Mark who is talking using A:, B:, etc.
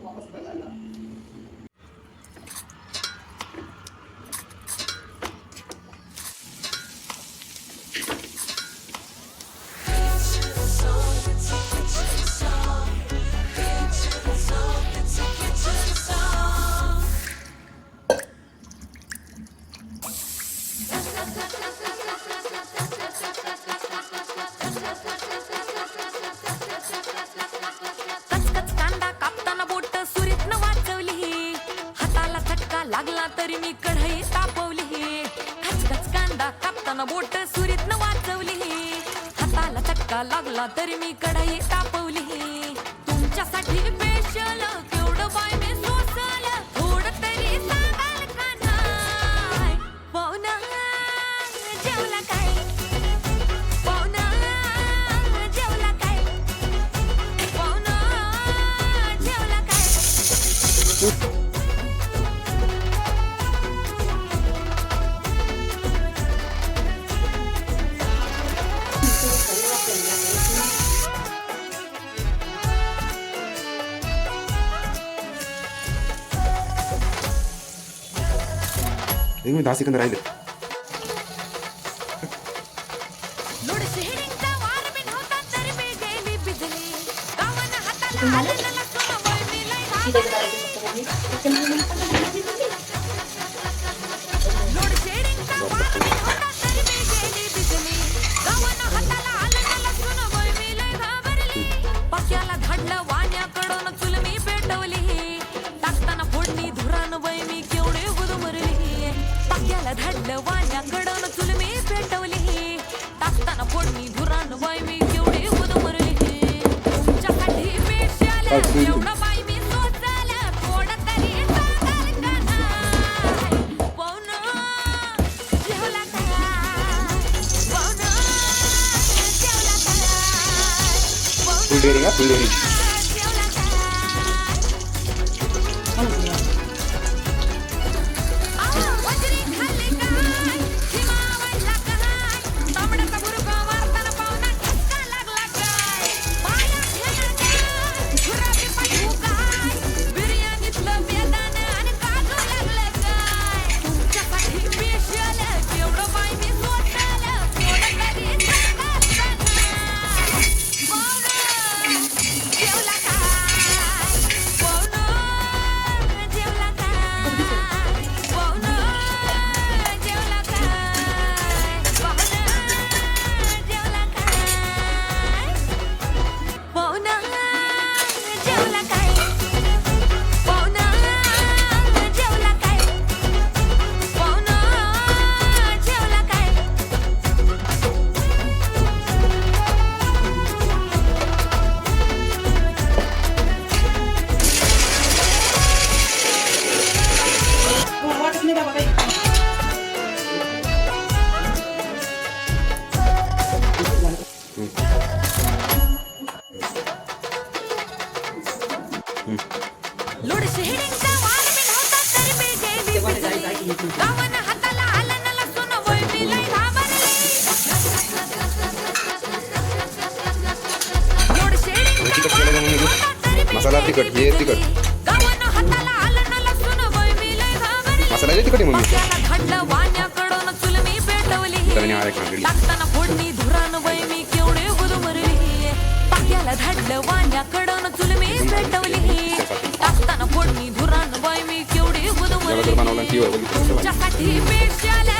A: do Ramos बोट सुरीत न वाचवली हाताला चक्का लागला तरी मी कढाई तापवली तुमच्यासाठी स्पेशल केवढं बाय
B: एक मी दहा सेकंद राहिले
A: झालं धाडलं वाण्याकडून चुलमी पेटवली. टाकताना फोडणी धुरान बाय मी केवढी उद मरली तुमच्यासाठी पेशाला एवढा बाय मी सोचाला थोडा तरी चालाल का नाय पाहुण जेवला काय पाहुण la calle.
B: मसाला तिखट हे तिखट. मसाला तिखट मम्मी.
A: लागताना फोडणी धुरान वय मी केवढे गुदमरली पाक्याला धाडलं
B: वाण्याकडं
A: alternativa, igualito.